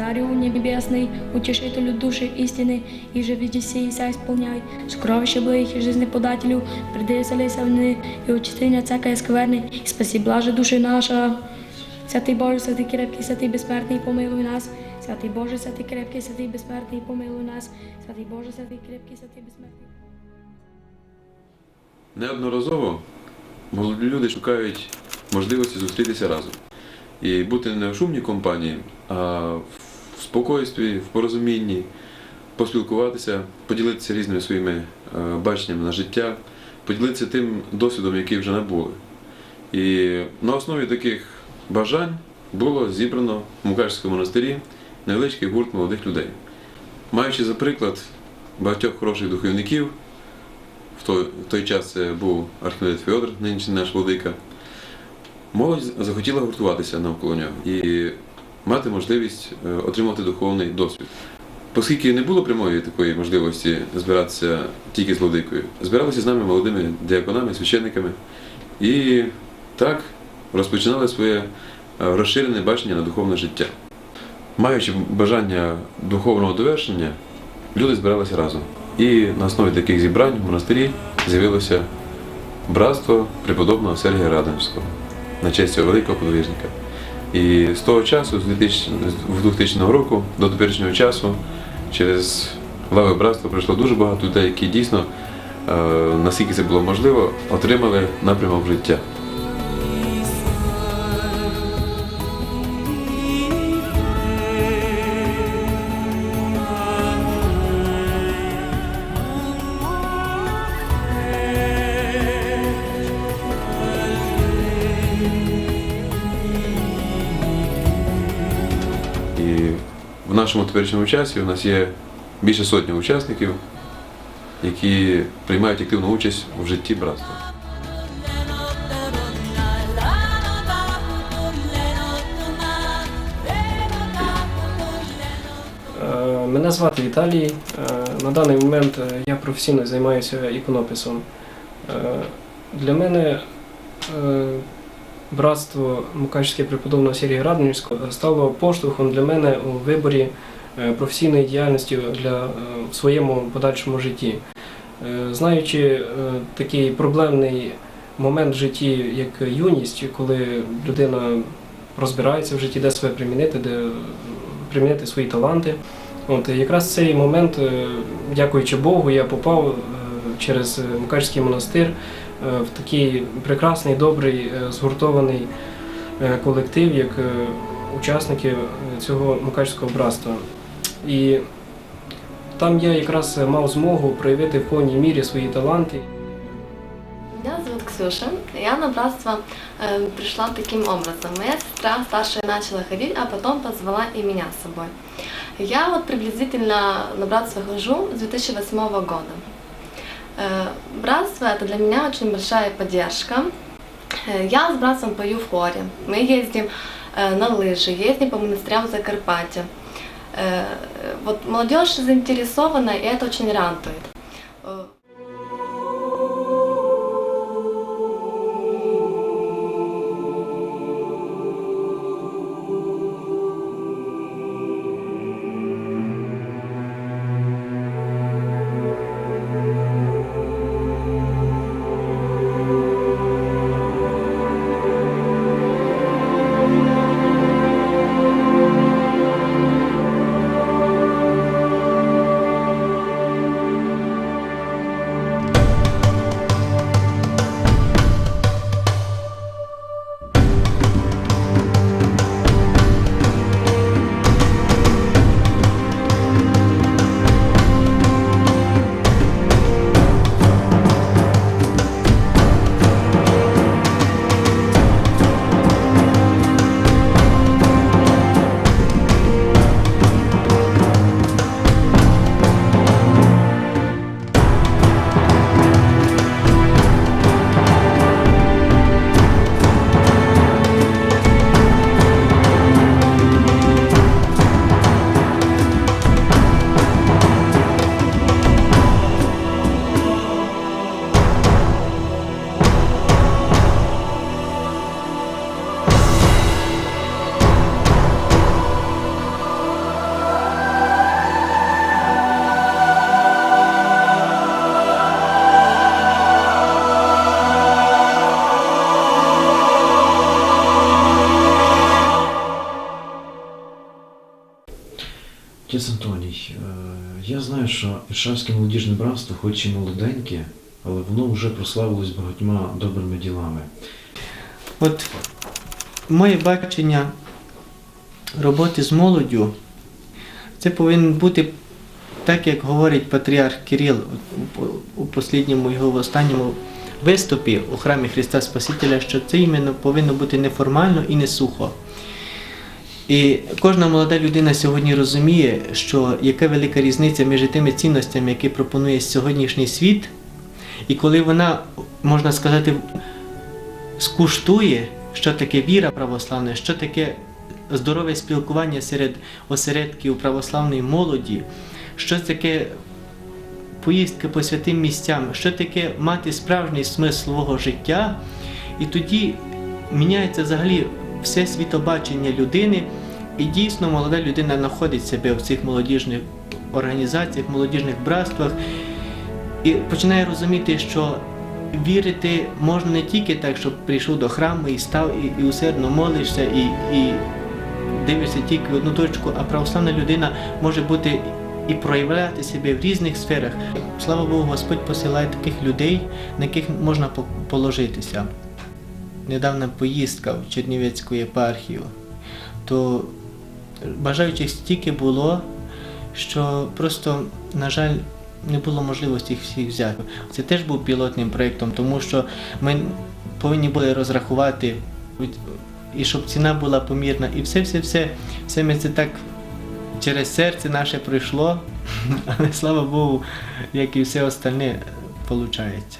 Царю небесный, утешителю души истины, и же види сей ся исполняй, сокровище благих и жизнеподателю, приди селися вни, и очистения всякой скверны, и спаси блаже души наша. Святий Боже, святий крепкий, святий безсмертний, помилуй нас. Святий Боже, святий крепкий, святий безсмертний, помилуй нас. Святий Боже, святий крепкий, святий безсмертний. Неодноразово молоді люди шукають можливості зустрітися разом і бути не в шумній компанії, а в спокойстві, в порозумінні, поспілкуватися, поділитися різними своїми е, баченнями на життя, поділитися тим досвідом, який вже набули. І на основі таких бажань було зібрано в Мукачському монастирі невеличкий гурт молодих людей. Маючи за приклад багатьох хороших духовників, в той, в той час це був архімандрит Феодор, нинішній наш владика. Молодь захотіла гуртуватися навколо нього і мати можливість е, отримати духовний досвід. Оскільки не було прямої такої можливості збиратися тільки з владикою, збиралися з нами молодими діаконами, священниками і так розпочинали своє е, розширене бачення на духовне життя. Маючи бажання духовного довершення, люди збиралися разом. І на основі таких зібрань в монастирі з'явилося братство преподобного Сергія Радонежського на честь цього великого подвижника. І з того часу, з 2000, з 2000 року до теперішнього часу, через лави братства прийшло дуже багато людей, які дійсно, е, наскільки це було можливо, отримали напрямок життя. І в нашому теперішньому часі у нас є більше сотні учасників, які приймають активну участь у житті братства. Е, Мене звати Віталій. Е, На даний момент е, я професійно займаюся іконописом. Для мене братство Мукачське преподобного Сергія Радонежського стало поштовхом для мене у виборі е, професійної діяльності для, е, в своєму подальшому житті. Е, Знаючи такий проблемний момент в житті, як юність, коли людина розбирається в житті, де себе примінити, де примінити свої таланти. От якраз цей момент, дякуючи Богу, я попав через Мукачський монастир в такий прекрасний, добрий, е, згуртований е, колектив, як е, учасники е, цього Мукачського братства. І там я якраз мав змогу проявити в повній мірі свої таланти. Меня зовут Ксюша. Я на братство э, пришла таким образом. Моя сестра старшая начала ходить, а потом позвала и меня с собой. Я вот приблизительно на братство хожу с 2008 года. Э, братство это для меня очень большая поддержка. Э, я с братством пою в хоре. Мы ездим э, на лыжи, ездим по монастырям в Закарпатье. Э, вот молодежь заинтересована, и это очень радует. Що молодіжне братство, хоч і молоденьке, але воно вже прославилось багатьма добрими ділами. От моє бачення роботи з молоддю, це повинен бути так, як говорить патріарх Кирил у, у послідньому його в останньому виступі у храмі Христа Спасителя, що це іменно повинно бути неформально і не сухо. І кожна молода людина сьогодні розуміє, що яка велика різниця між тими цінностями, які пропонує сьогоднішній світ, і коли вона, можна сказати, скуштує, що таке віра православна, що таке здорове спілкування серед осередків православної молоді, що таке поїздки по святим місцям, що таке мати справжній смисл свого життя, і тоді міняється взагалі все світобачення людини, і дійсно молода людина знаходить себе в цих молодіжних організаціях, молодіжних братствах і починає розуміти, що вірити можна не тільки так, щоб прийшов до храму і став і, і усердно молишся, і, і дивишся тільки в одну точку, а православна людина може бути і проявляти себе в різних сферах. Слава Богу, Господь посилає таких людей, на яких можна положитися. Недавна поїздка в Чернівецьку єпархію, то бажаючих стільки було, що просто, на жаль, не було можливості їх всіх взяти. Це теж був пілотним проєктом, тому що ми повинні були розрахувати, і щоб ціна була помірна, і все, все, все, все ми це так через серце наше пройшло, але слава Богу, як і все остальне, виходить.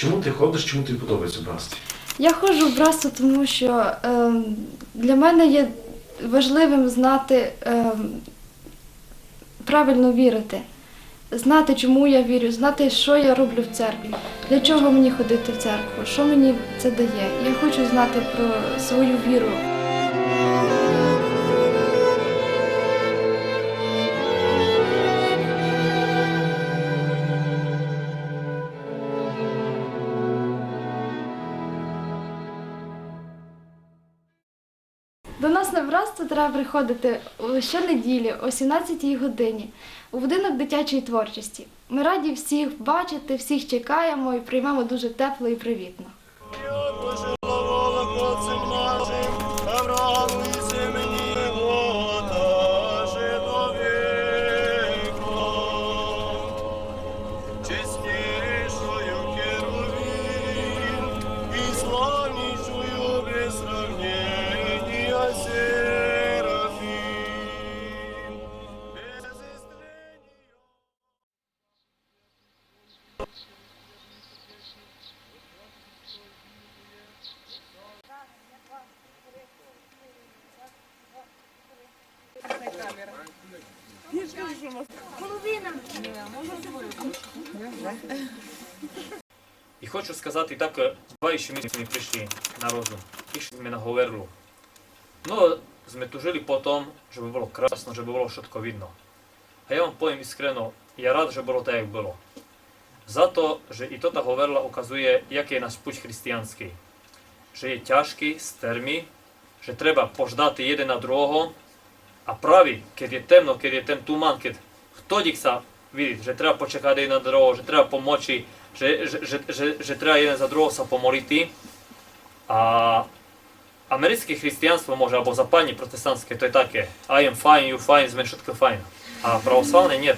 Чому ти ходиш, чому тобі подобається братство? Я ходжу в братство, тому що е, для мене є важливим знати, е, правильно вірити, знати, чому я вірю, знати, що я роблю в церкві, для чого мені ходити в церкву, що мені це дає. Я хочу знати про свою віру. До нас на братство треба приходити щонеділі о 17-й годині у будинок дитячої творчості. Ми раді всіх бачити, всіх чекаємо і приймемо дуже тепло і привітно. Хочу сказати так, е, два що ми сьогодні прийшли на розум. Що ми наговорили. Ну, ми тужили по том, щоб було красно, щоб було швидко видно. А я вам повім іскрено, я рад, що було так, як було. Зато, що і то та говорила указує, який є наш путь християнський. Що є тяжкий, стермі, що треба пождати один на другого, а праві, коли є темно, коли є тем туман, коли хто дікса видить, що треба почекати один на другого, що треба помочі, že, že, že, že, že treba jeden za druhého sa pomoliti. A americké християнство може, або западні протестантське, то je také I am fine, you fine, sme všetko fajn. A pravoslavné nie.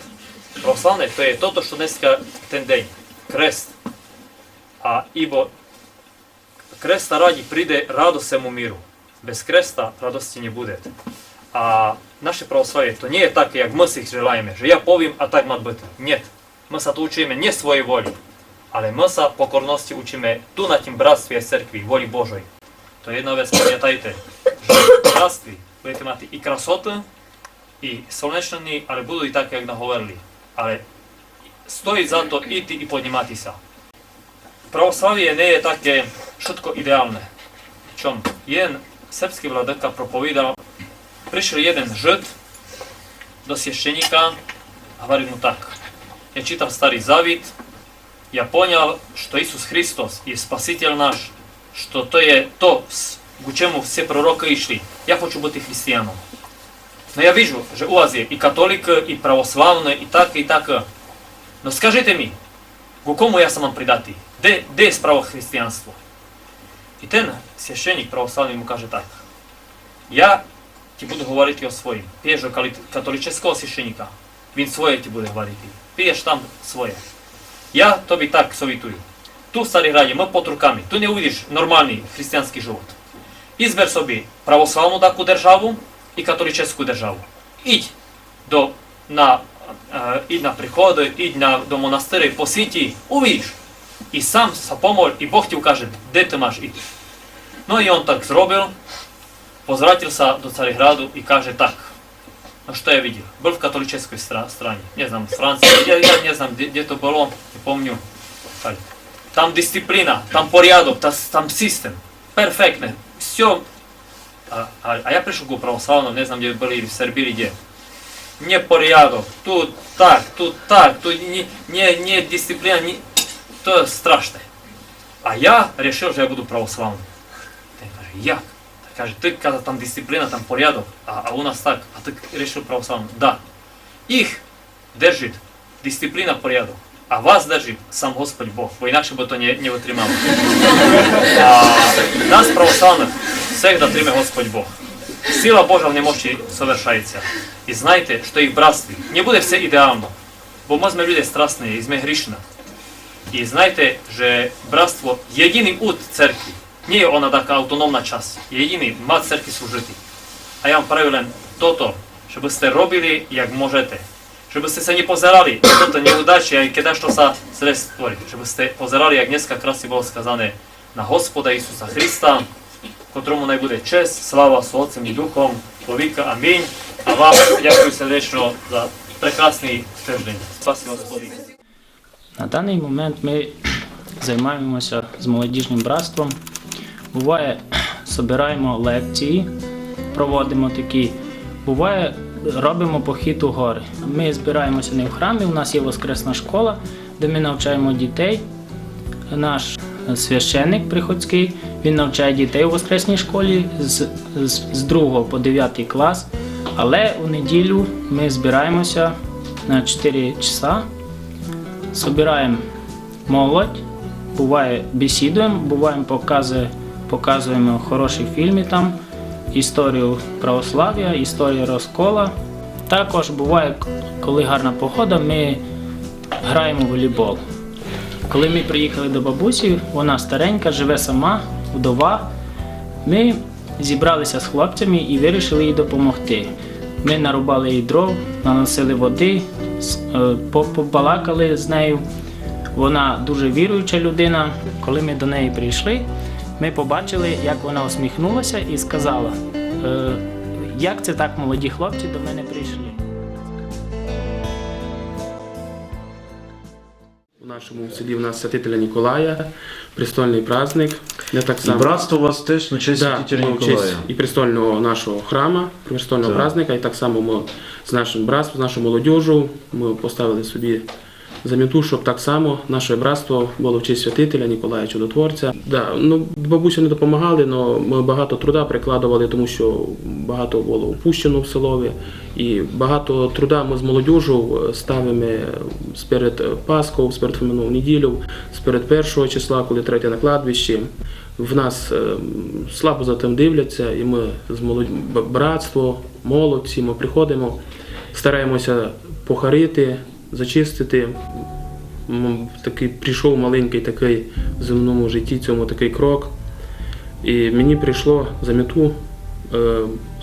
Pravoslavné to je toto, što dneska ten deň. Krest. A ibo kresta radi pride radosemu miru. Bez kresta radosti ne bude. A naše pravoslavje to nije tako, jak my si želajme, že ja povim, a tak mat biti. Niet. My sa tu učíme nie svojej voli, ale my sa pokornosti učíme tu na tým bratstve cerkvi, voli Božoj. To je jedna vec, pamätajte, že v budete mať i krasoty, i slnečniny, ale budú i také, jak nahovorili. Ale stojí za to iti i podnímati sa. Pravoslavie nie je také všetko ideálne. Čom? Jeden srbský vladaka propovídal, prišiel jeden žid do sieštenika a hovorí mu tak, ja čítam starý zavit, я понял, что Иисус Христос есть Спаситель наш, что то є то, с- к чему все пророки йшли. Я хочу бути християном. Но я вижу, že у вас є і католики, і православні, і так, і так. Но скажіть мені, к кому я сам придати? Де, де є справа християнства? І ten священник православний йому каже так. Я ti budu govoriti o svojim. Piješ do katoličeskog він своє ti буде говорити. Piješ там своє. Я тобі так совітую. Tu v Старіграді ми pod rukami. Tu не увидиш нормальний християнський живот. Ізбер собі православну таку державу і католіческу державу. Ідь до, на, е, ідь на приходи, ідь на, до монастири, по світі, увидиш. І сам помоль, і Бог ти вкаже, де ти маєш іти. Ну і он так зробив, возвратился до Цареграду и каже так. Ну что я видел? Был в католической стра- стране, не знаю, Франции, я, я не знаю, где, где то было, не помню. Так. Там дисциплина, там порядок, та- там систем, перфектно, все. А, а, а я пришел к православному, не знаю, где были, в Сербии или где. Не порядок, тут так, тут так, тут не, не, не дисциплина, не... то страшно. А я решил, что я буду православным. Я як? Каже, ти каже, там дисципліна, там порядок, а, а у нас так, а ти вирішив православно. Да. Їх держить дисципліна, порядок, а вас держить сам Господь Бог, бо інакше би то не, не витримало. А нас, православних, всегда тримає Господь Бог. Сила Божа в немощі совершається. І знайте, що і в братстві не буде все ідеально, бо ми ми люди страстні і ми грішні. І знайте, що братство єдиний ут церкви. Nie je ona taka autonomna čas. Jediný má cerky служити. Ja vám pravím len toto, żeby ste robili, jak môžete. Żeby ste sa nepozerali na toto neudачі, aj keď što sa zle stvorí. Żeby ste pozerali, jak dneska krásne bolo сказане, на Господа Ісуса Христа, котрому най буде честь, слава з Отцем і Духом, по віка. Амінь. А вам дякую сердечно за прекрасний тиждень. Спасибо Господи. На даний момент ми займаємося з молодіжним братством. Буває, збираємо лекції, проводимо такі. Буває, робимо похід у гори. Ми збираємося не в храмі, у нас є воскресна школа, де ми навчаємо дітей. Наш священник приходський, він навчає дітей у воскресній школі з, з, з 2 по 9 клас. Але у неділю ми збираємося на 4 часа Собираємо молодь, буває бесідуємо, буває показує, показуємо хороші фільми там, історію православ'я, історію розкола. Також буває, коли гарна погода, ми граємо в волейбол. Коли ми приїхали до бабусі, вона старенька, живе сама, вдова. Ми зібралися з хлопцями і вирішили їй допомогти. Ми нарубали їй дров, наносили води, е, по- побалакали з нею. Вона дуже віруюча людина. Коли ми до неї прийшли, ми побачили, як вона усміхнулася і сказала, е, як це так молоді хлопці до мене прийшли. У нашому селі в нас святителя Ніколая, престольний праздник. Не так І братство у вас теж на честь Да, святителя в честь і престольного нашого храма, престольного праздника, і так само ми з нашим братством, з нашою молодіжю, ми поставили собі заміту, щоб так само наше братство було в честь святителя Ніколая Чудотворця. Да, ну, бабусі не допомагали, але ми багато труда прикладували, тому що багато було упущено в селові. І багато труда ми з молодіжю ставимо сперед Пасху, сперед Фоміну неділю, сперед першого числа, коли третє на кладбищі. В нас е, слабо за тим дивляться, і ми з молодь... братство, молодці, ми приходимо, стараємося похарити, зачистити. Такий прийшов маленький такий в земному житті цьому такий крок. І мені прийшло за мету е,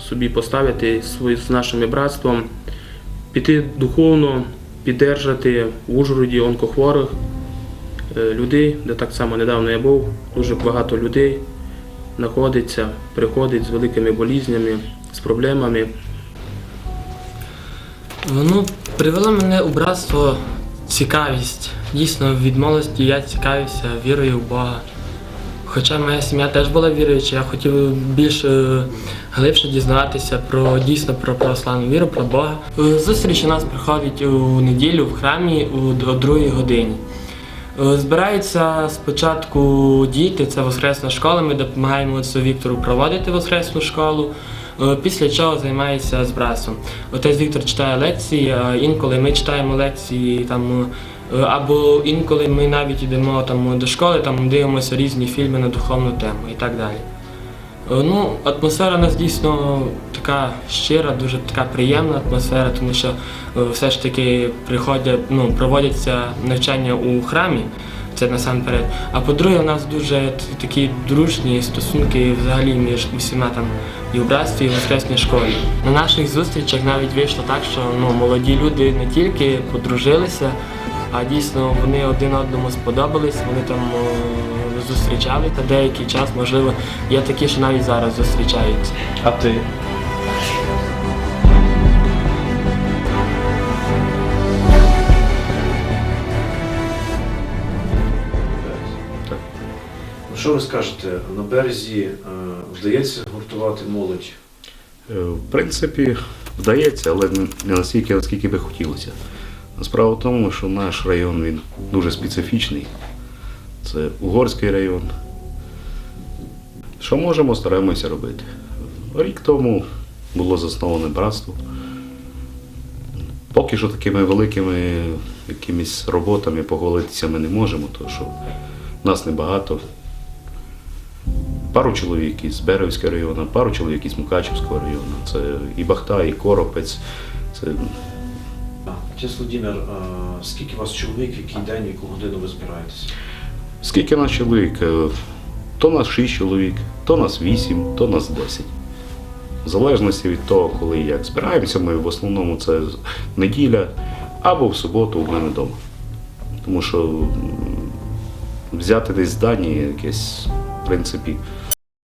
собі поставити свої- з нашим братством, піти духовно, піддержати в Ужгороді онкохворих е, людей, де так само недавно я був, дуже багато людей знаходиться, приходить з великими болізнями, з проблемами. Воно привело мене у братство цікавість. Дійсно, від молодості я цікавився вірою в Бога. Хоча моя сім'я теж була віруюча, я хотів більш е, глибше дізнатися про дійсно про православну віру, про Бога. Е, Зустріч у нас проходить у неділю в храмі о другій годині. Е, Збираються спочатку діти, це воскресна школа. Ми допомагаємо отцю Віктору проводити воскресну школу. Е, Після чого займається з братством. Отець Віктор читає лекції, а інколи ми читаємо лекції там. е, Або інколи ми навіть йдемо там до школи, там дивимося різні фільми на духовну тему і так далі. Е, Ну, атмосфера у нас дійсно така щира, дуже така приємна атмосфера, тому що все ж таки приходять, ну, проводяться навчання у храмі, це насамперед. А по-друге, у нас дуже такі дружні стосунки взагалі між усіма там і у братстві, і в воскресній школі. На наших зустрічах навіть вийшло так, що ну, молоді люди не тільки подружилися, а дійсно вони один одному сподобались, вони там зустрічали та деякий час, можливо, є такі, що навіть зараз зустрічаються. А ти? Що ви скажете? На березі е, вдається гуртувати молодь? Е, В принципі, вдається, але не- настільки, наскільки би хотілося. Справа в тому, що наш район він дуже специфічний. Це Угорський район. Що можемо, стараємося робити. Рік тому було засноване братство. Поки що такими великими якимись роботами похвалитися ми не можемо, тому що нас небагато. Пару чоловік із Беревського району, пару чоловік із Мукачівського району. Це і Бахта, і Коропець. Це Отець Володимир, скільки вас чоловік, в який день, в яку годину ви збираєтеся? скільки нас чоловік? Е, То нас 6 чоловік, то нас 8, то нас 10. В залежності від того, коли і як збираємося, ми в основному це неділя або в суботу у мене вдома. Тому що взяти десь здання якесь, в принципі,